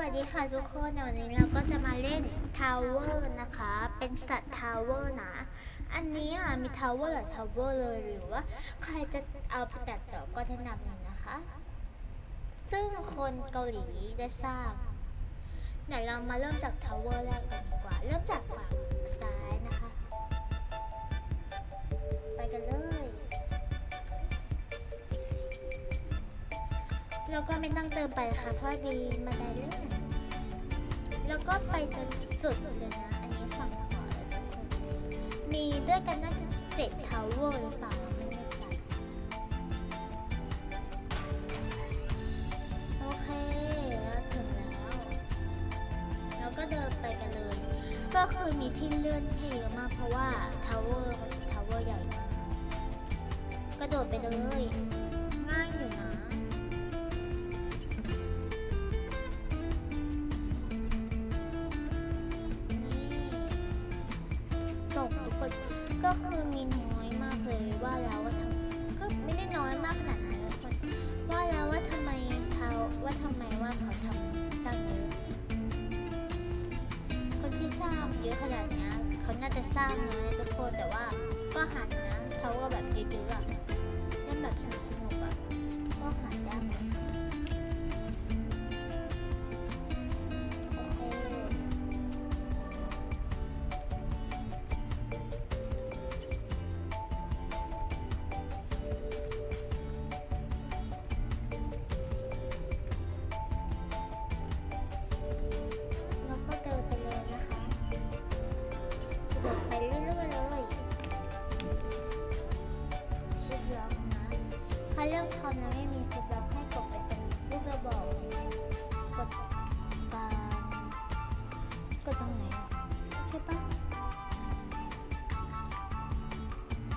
วัสดีค่ะทุกคนในวันนี้เราก็จะมาเล่นทาวเวอร์นะคะ เป็นสัตว์ทาวเวอร์นะ อันนี้อะมีทาวเวอร์หรือทาวเวอร์เลยหรือว่าใครจะเอาไปตัดต่อก็แนะนำหน่อยนะคะ ซึ่งคนเกาหลีได้สร้างเดี๋ยวเรามาเริ่มจากทาวเวอร์แรกกันดีกว่า เริ่มจากฝั่งซ้ายนะคะ ไปกันเลย แล้วก็ไม่ต้องเติมไปนะคะเพราะมีบันได้เลื่อนแล้วก็ไปจนสุดเลยนะ อันนี้ฝั่งขวาเลยทุกคนมีด้วยกันน่าจะเจ็ดทาวเวอร์หรือเปล่าไม่แน่ใจโอเคแล้วถึงแล้ว แล้วก็เดินไปกันเลย ก็คือมีที่เลื่อนให้เยอะมากเพราะว่าทาวเวอร์มันเป็นทาวเวอร์ใหญ่มากกระโดดไปเลย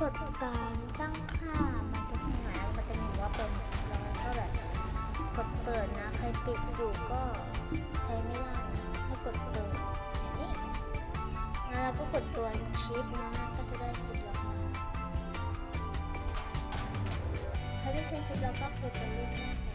กดการตั้งค่ามันจะทางไหนมันจะมีว่าเป็นแล้วก็แบบกดเปิดนะใครปิดอยู่ก็ใช้ไม่ได้นะให้กดเปิดอย่างนี้แล้วเราก็กดตัวชิปนะก็จะได้ชิปล็อกมาถ้าไม่ใช้ชิปล็อกก็คือจะเล่นมากเลยนะ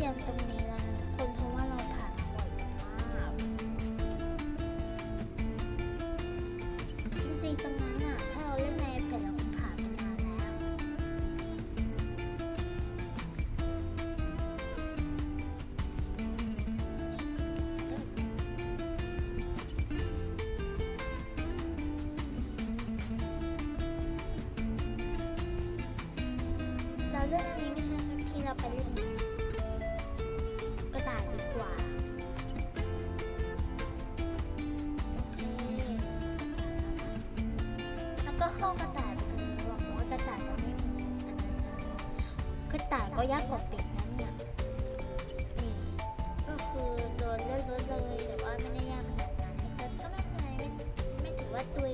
ก็เริ่ ก็เข้ากระต่ายไปกันเลยหวังว่ากระต่ายจะไม่มีอันนั้นนะกระต่ายก็ยากกว่าเป็ดนะเนี่ยนี่ก็คือโดนเลื่อนรถเลยแต่ว่าไม่ได้ยากขนาดนั้นแต่ก็ไม่เป็นไรไม่ไม่ถือว่าตุย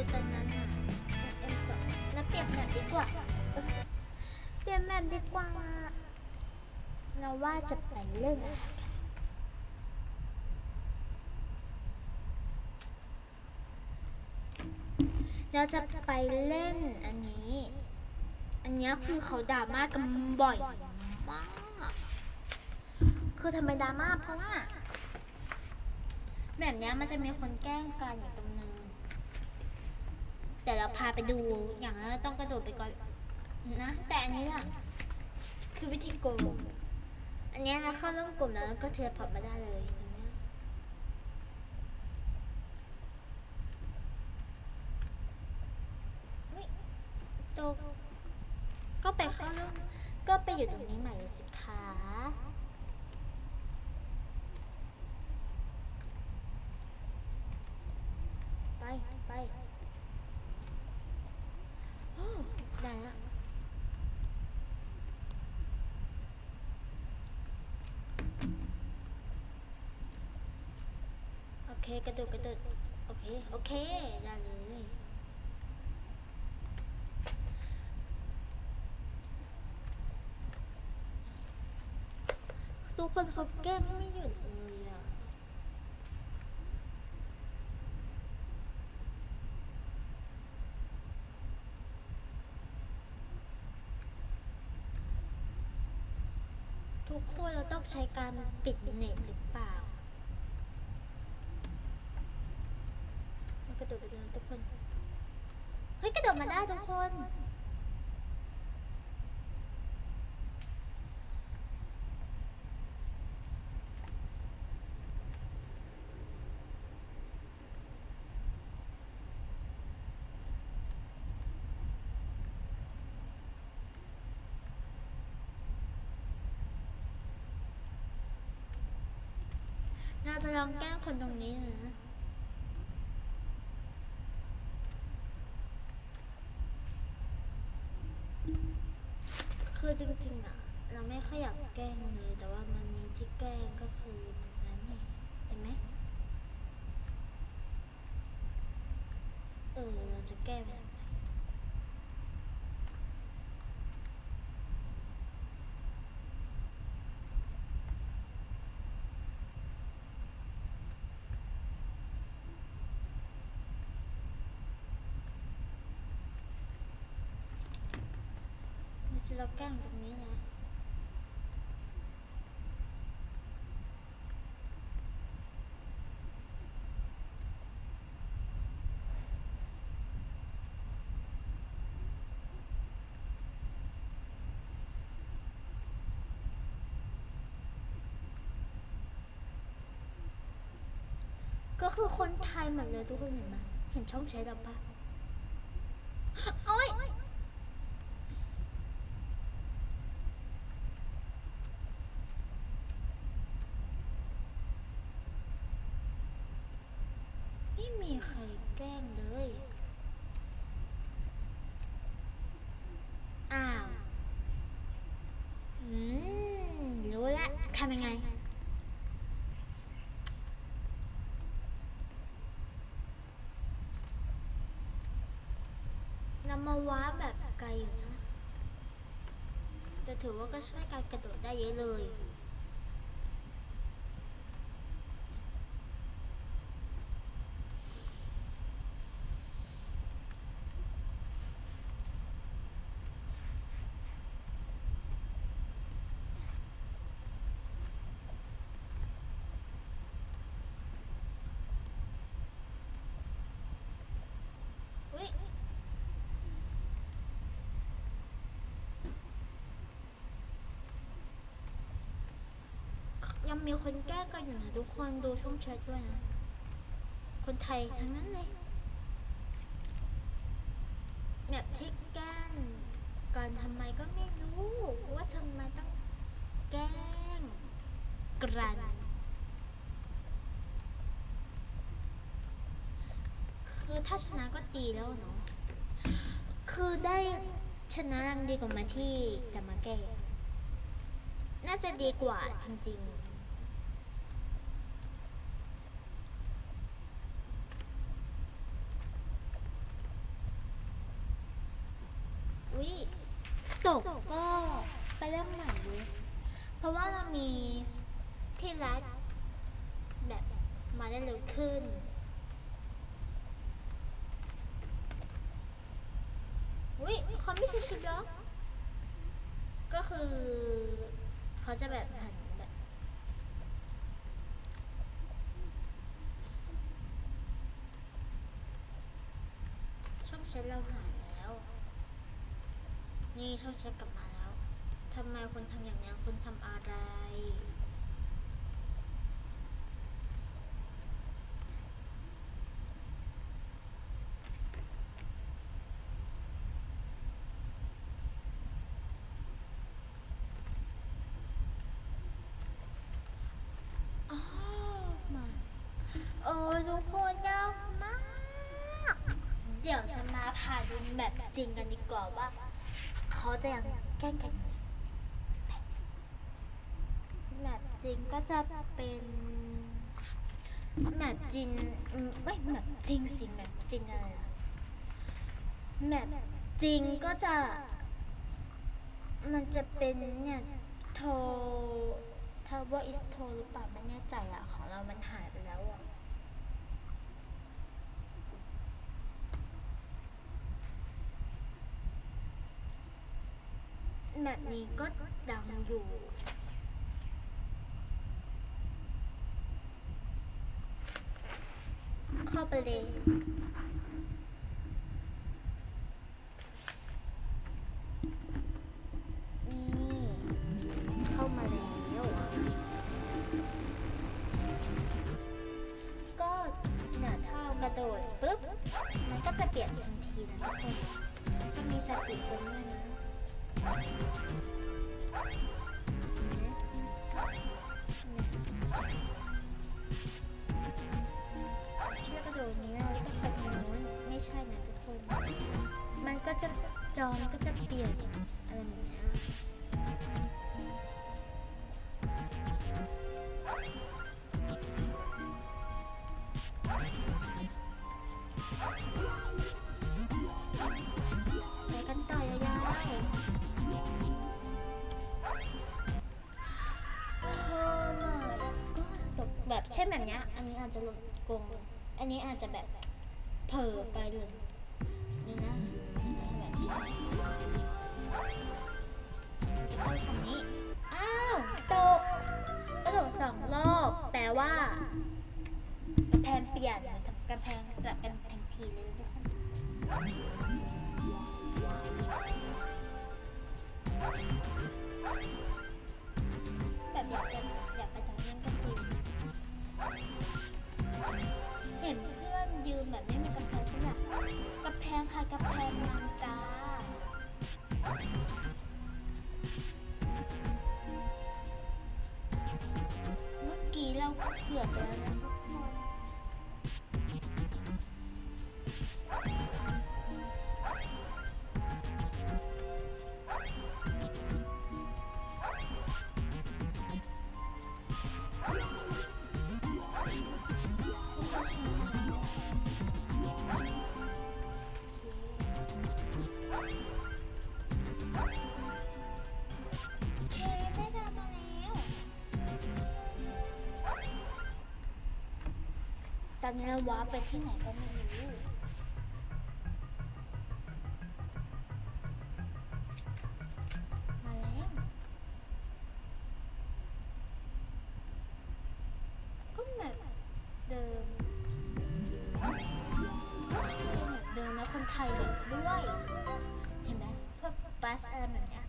คือตอนนั้นอะ M2 แล้วเปลี่ยนแบบดีกว่า เปลี่ยนแบบดีกว่า เราว่าจะไปเล่นอะไรเราจะไปเล่นอันนี้ อันนี้คือเขาดราม่ากกันบ่อยมาก คือทำไมดราม่าเพราะว่า แบบเนี้ยมันจะมีคนแกล้งกันอยู่ตรงนึง แต่เราพาไปดูอย่างนั้นต้องกระโดดไปก่อนนะ แต่อันนี้ล่ะ คือวิธีโกงอันเนี้ยเราเข้าร่วมกลุ่มแล้วก็เทเลพอร์ตมาได้เลยตกก็ไปเข้าร่วมก็ไปอยู่ตรงนี้ใหม่เลยสิคะ ไป ไปโอ้ได้แล้วโอเค กระโดดกระโดดโอเค โอเค ได้เลยทุกคนเขาแกล้งไม่หยุดเลยอะทุกคนเราต้องใช้การปิดเน็ตหรือเปล่ามันกระโดดไปเลยทุกคน เฮ้ย กระโดด มาได้ทุกคน เราจะลองแกล้งคนตรงนี้นะ คือ จริงๆอะเราไม่ค่อยอยากแกล้งเลยแต่ว่ามันมีที่แกล้งก็คือนั้นนี่เห็นไหมเออเราจะแก้แบบไหนเราจะลองแกล้ง นี้นะก็คือคนไทยหมดเลยทุกคนเห็นไหมเห็นช่องแชทเราปะโอ๊ย ไม่มีใครแกล้งเลย อ้าว อืม รู้แล้วทำยังไง นำมาว้าแบบไกลอยู่นะ แต่ถือว่าก็ช่วยการกระโดดได้เยอะเลย เยังมีคนแก้กันอยู่นะทุกคนดูช่องแชทด้วยนะ คนไทยทั้งนั้นเลยแบบที่แกล้งกันทำไมก็ไม่รู้ว่าทำไมต้องแกล้งกันคือถ้าชนะก็ดีแล้วเนาะคือได้ชนะยังดีกว่ามาที่จะมาแก้น่าจะดีกว่าจริงๆ อุ๊ยตกก็ไปเริ่มใหม่เลยเพราะว่าเรามีที่รัดแบบมาได้เร็ว ขึ้น อุ๊ยเขาไม่ใช่ชิปล็อก ก็คือ เขาจะแบบหันแบบช่องแชทเราหายแล้ว นี่ช่องแชทกลับมาแล้วทำไมคนทำอย่างนี้คนทำอะไร อ้าวมาโอ้ยทุกคนยากมาก เดี๋ยวจะมาพาดูแบบจริงกันดีกว่าว่าเขาจะยังแกล้งกันแบบจริงก็จะเป็นแบบจริงไม่แบบจริงสิแบบจริงอะไรแบบจริงก็จะ มันจะเป็นเนี่ยโทร Tower is โทรหรือเปล่าไม่แน่ใจอะของเรามันหายไปแล้วอะ แบบนี้ก็ดังอยู่ เข้าไปเลยนี่เข้ามาแล้วก็เนี่ยถ้าเรากระโดดปุ๊บ มันก็จะเปลี่ยนทันทีนะทุกคนต้องมีสติกันด้วยนะ เชือกกระโดดนี้เราต้องไปทางโน้นไม่ใช่นะทุกคน มันก็จะจอมก็จะเปลี่ยนอะไรแบบเนี้ ช่นแบบเนี้ย อันนี้อาจจะหลงกงอันนี้อาจจะแบบเผลอไปเลยนี่นะแบบนี้เอาฝั่งนี้ อ้าวตกกระโดดสองรอบ แปลว่ากำแพงเปลี่ยนกำแพงสลับกันทันทีเลยทุกคนแบบอยากจะอ กำแพงค่ะกำแพงมังจ้า เมื่อกี้เราเกือบแล้วนะ อนนี้เราว้าร์ปไปที่ไหนก็ไม่รู้มาแล้วก็แบบเดิมแบบเดิมแล้วคนไทยเด็กด้วย เห็นไหมเพวกบัสอะไรแบบเนี้ย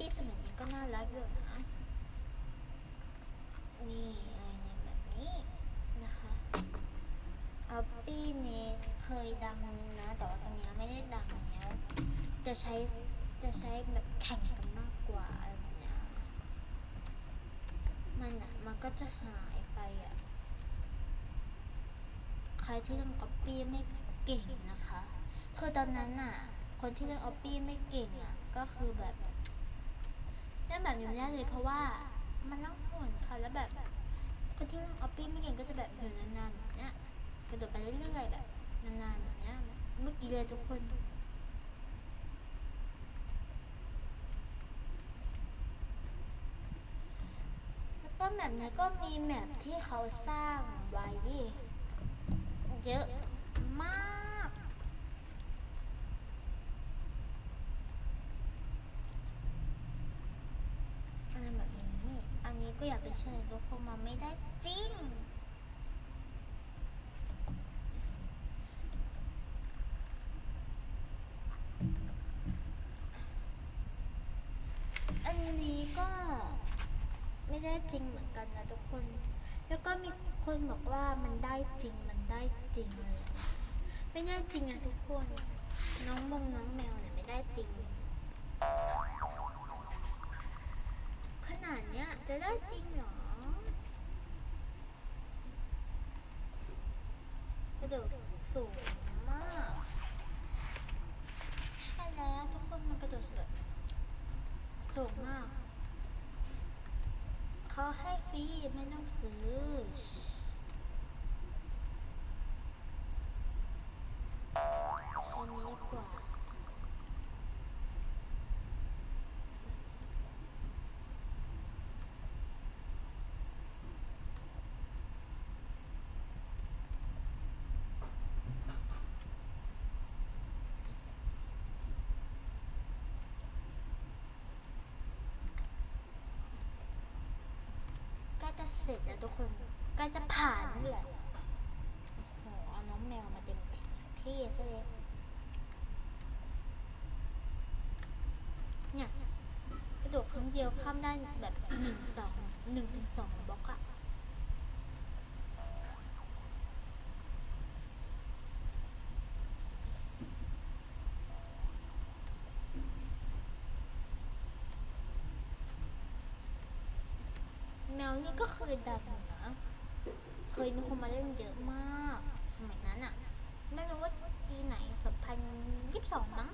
ปี้สมัยนี้ก็น่ารักอยู่นะ นี่อะไรแบบนี้นะคะออปปี้เนี่ยเคยดังนะ แต่ว่าตอนนี้ไม่ได้ดังแล้ว จะใช้จะใช้แบบแข่งกันมากกว่าอะไรแบบนี้มันอะมันก็จะหายไปอะ ใครที่เล่นออปปี้ไม่เก่งนะคะ คือตอนนั้นอะ คนที่เล่นออปปี้ไม่เก่งอะ ก็คือแบบ เล่นแบบนี้ไม่ได้เลยเพราะว่ามันต้องหมุนค่ะแล้วแบบคนที่ออปปี้ไม่เก่งก็จะแบบอยู่นานๆแบบเนี้ยกระโดดไปเรื่อยๆแบบนานๆแบบเนี้ยเมื่อกี้เลยทุกคนแล้วก็แมปเนี้ก็มีแมปที่เขาสร้างไว้เยอะมาก อะไรแบบนี้ อันนี้ ก็อยากไปเชิญทุกคนมาไม่ได้จริง อันนี้ก็ไม่ได้จริงเหมือนกันนะทุกคน แล้วก็มีคนบอกว่ามันได้จริงมันได้จริงเลยไม่ได้จริงอะทุกคน น้องมงน้องแมวเนี่ยไม่ได้จริง ขนาดเนี้ย จะได้จริงเหรอกระโดดสูงมากใช่แล้วทุกคนมันกระโดดสูงสูงมาก เขาให้ฟรีไม่ต้องซื้อ ใช้นี้ดีกว่า ใกล้จะเส ร็จแล้วทุกคนก็จะผ่านนั่นแหละโอ้โหเอาน้องแมวมาเต็มที่ซะเลยเนี่ยกระโดดครั้งเดียวข้ามได้แบบหนึ่งสองหนึ่งถึงสองบล็อกอะแมว นี่ก็เคยดังนะเคยมีคนมาเล่นเยอะมาก สมัยนั้นอะไม่รู้ว่าปีไหนสองพันยี่สิบสองมั้ง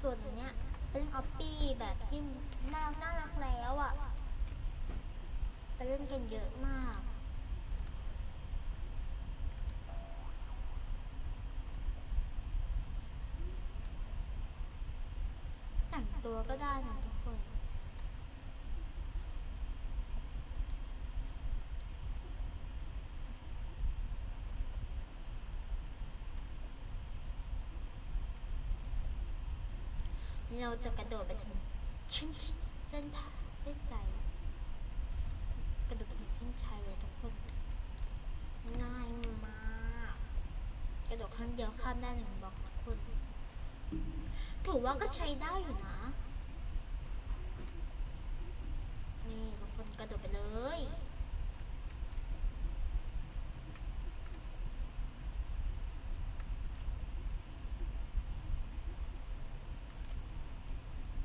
ส่วนอันเนี้ยเป็นออปปี้แบบที่น่าน่ารักแล้วอะไปเล่นกันเยอะมากแต่งตัวก็ได้นะทุกคน เราจะกระโดดไปถึงชิ้นเส้นทางเส้นชัยกระโดดไปถึงเส้นชัยเลยทุกคนง่ายมากกระโดดครั้งเดียวข้ามได้หนึ่งบล็อกทุกคนถือว่าก็ใช้ได้อยู่นะ นี่ทุกคนกระโดดไปเลย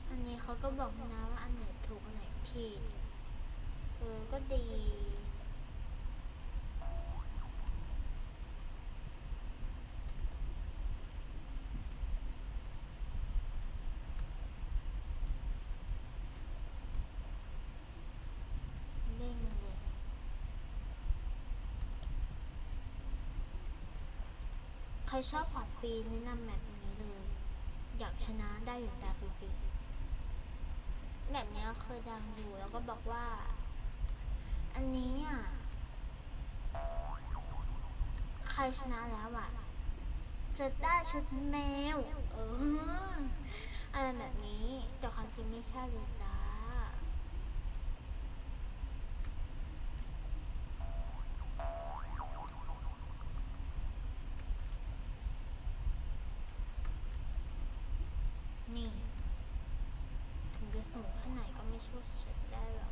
อันนี้เขา ก็บอกนะว่าอันไหนถูกอันไหนผิด เออ ก็ดีเด้งเลยใครชอบของฟรีแนะนำแบบนี้เลย อยากชนะได้อยู่ตาฟรี แบบนี้เคยดังอยู่แล้วก็บอกว่า อันนี้อะใครชนะแล้วอะ จะได้ชุดแมว เอออะไรแบบนี้ แต่ความจริงไม่ใช่เลยจ้ะสูงแค่ไหนก็ไม่ช่วยฉันได้หรอก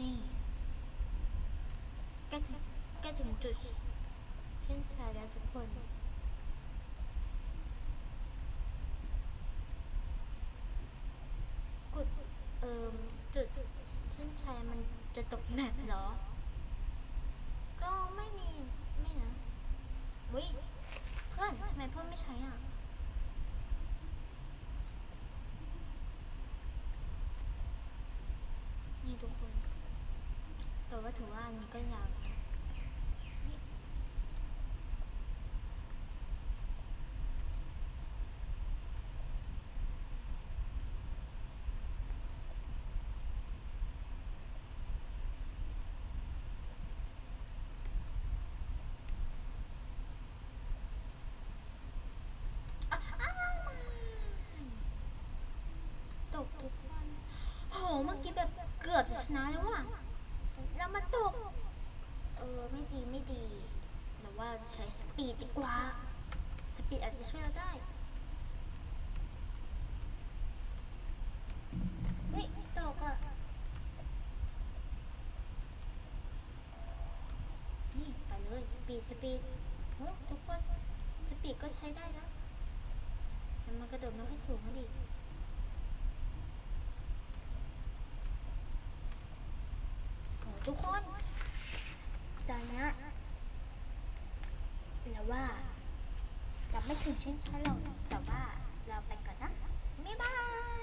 นี่ใกล้ถึงใกล้ถึงจุดเส้นชัยแล้วทุกคน กดเอ่มจุดเส้นชัยมันจะตกแมปเหรอ ก็ไม่มี ไม่นะวิเพื่อนทำไมเพื่อนไม่ใช้อะนี่ทุกคน แต่ว่าถือว่าอันนี้ก็ยาวนะนี่อะอ้าวไม่ตกทุกคน โห เมื่อ กี้แบบเกือบจะชนะแล้วว่ะแล้วมันตก เออไม่ดีไม่ดีแต่ว่าใช้สปีดดีกว่า สปีดอาจจะช่วยเราได้เฮ้ยตกอะนี่ไปเลยสปีดสปีดโอ้ทุกคนสปีดก็ใช้ได้นะแต่มันกระโดดไม่ค่อยสูงนะดิ โอ้ทุกคนตอนเนี้ยแล้วว่าจะไม่ ถึงชิ้นชั้นหรอกแต่ว่าเราไปก่อนนะบ๊ายบาย